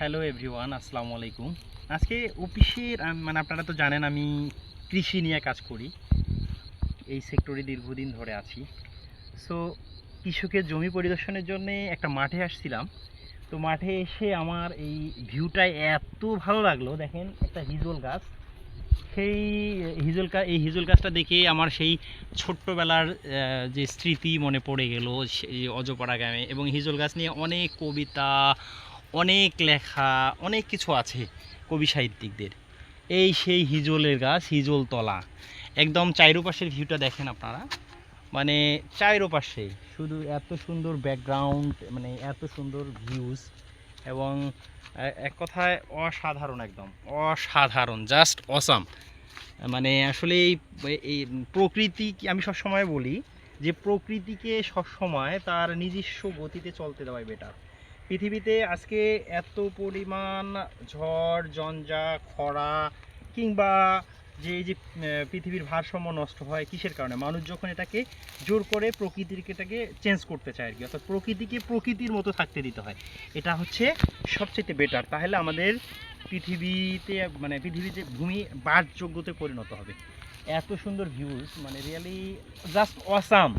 Hello everyone আসসালামু আলাইকুম আজকে অফিসের মানে আপনারা তো জানেন, আমি কৃষি নিয়ে কাজ করি। এই সেক্টরে দীর্ঘদিন ধরে আছি। সো কৃষকের জমি পরিদর্শনের জন্য একটা মাঠে আসছিলাম। তো মাঠে এসে আমার এই ভিউটা এত ভালো লাগল। দেখেন, একটা হিজল গাছ। সেই, হিজল গাছ এই হিজল গাছটা দেখে আমার সেই ছোট্টবেলার যে স্মৃতি মনে পড়ে গেল অজপাড়া গ্রামে। এবং হিজল গাছ নিয়ে অনেক কবিতা অনেক লেখা, অনেক কিছু আছে কবি সাহিত্যিকদের। এই সেই হিজলের গাছ, হিজল তলা। একদম চাইরোপাশের ভিউটা দেখেন আপনারা। মানে চাইরোপাশে শুধু এত সুন্দর ব্যাকগ্রাউন্ড মানে এত সুন্দর ভিউজ এবং এক কথায় অসাধারণ একদম, অসাধারণ জাস্ট অসাম মানে আসলে এই প্রকৃতি আমি সবসময় বলি যে প্রকৃতিকে সবসময় তার নিজস্ব গতিতে চলতে দেওয়াই বেটার পৃথিবীতে আজকে এত পরিমাণ ঝড়, জঞ্জা, খরা কিংবা যে এই যে পৃথিবীর ভারসাম্য নষ্ট হয় কিসের কারণে? মানুষ যখন এটাকে জোর করে প্রকৃতিকে এটাকে চেঞ্জ করতে চায় আর কি, অর্থাৎ প্রকৃতিকে প্রকৃতির মতো থাকতে দিতে হয়। এটা হচ্ছে সবচেয়ে বেটার তাহলে আমাদের পৃথিবীতে মানে পৃথিবীতে ভূমি বাসযোগ্যতে পরিণত হবে। এত সুন্দর ভিউজ মানে রিয়েলি জাস্ট অসাম